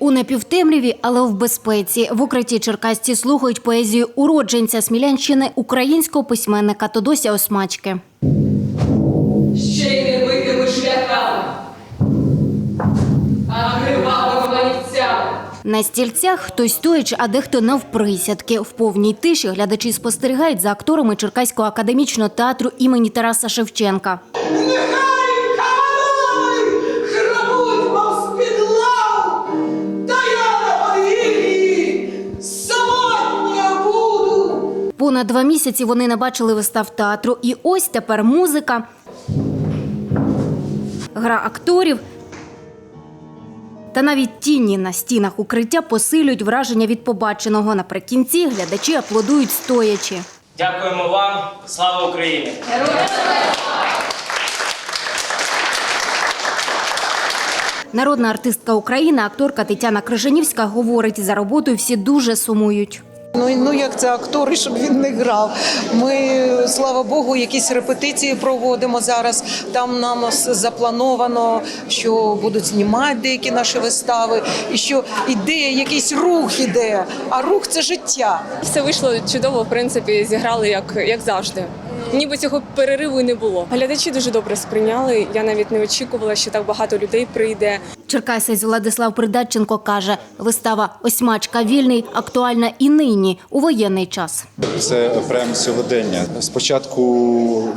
У напівтемряві, але в безпеці. В укритті черкасці слухають поезію уродженця Смілянщини українського письменника Тодося Осмачки. ще й не битими шляхами, а кривавими манівцями. На стільцях хтось стоячи, а дехто навприсядки. В повній тиші глядачі спостерігають за акторами Черкаського академічного театру імені Тараса Шевченка. Понад два місяці вони не бачили вистав театру. І ось тепер музика, гра акторів. Та навіть тіні на стінах укриття посилюють враження від побаченого. Наприкінці глядачі аплодують стоячи. Дякуємо вам. Слава Україні! Народна артистка України, акторка Тетяна Крижанівська говорить, за роботою всі дуже сумують. Ну, ну як це актори, щоб він не грав. Ми, слава Богу, якісь репетиції проводимо зараз. Там нам заплановано, що будуть знімати деякі наші вистави, і що іде якийсь рух іде. А рух це життя. Все вийшло чудово, в принципі, зіграли як, як завжди. Ніби цього перериву і не було. Глядачі дуже добре сприйняли. Я навіть не очікувала, що так багато людей прийде. Черкасець Владислав Придатченко каже, вистава «Осьмачка вільний» актуальна і нині, у воєнний час. Це прям сьогодення. Спочатку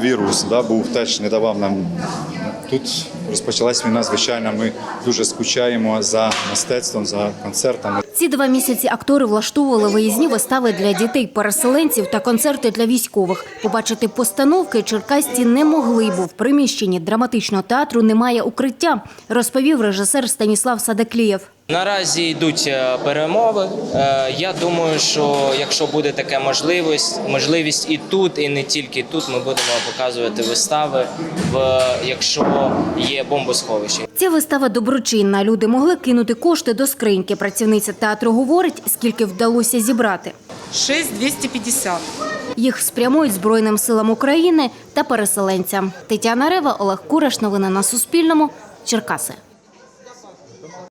вірус да, був теж не давав нам. Тут розпочалась війна. Звичайно, ми дуже скучаємо за мистецтвом, за концертами. Ці два місяці актори влаштовували виїзні вистави для дітей-переселенців та концерти для військових. Побачити постановки черкасці не могли, бо в приміщенні драматичного театру немає укриття, розповів режисер Станіслав Садеклієв. Наразі йдуть е, перемови. Е, Я думаю, що якщо буде така можливість, можливість і тут, і не тільки тут, ми будемо показувати вистави, в якщо є бомбосховище. Ця вистава доброчинна. Люди могли кинути кошти до скриньки. Працівниця театру говорить, скільки вдалося зібрати. 6250. Їх спрямують Збройним силам України та переселенцям. Тетяна Рева, Олег Кураш. Новини на Суспільному. Черкаси.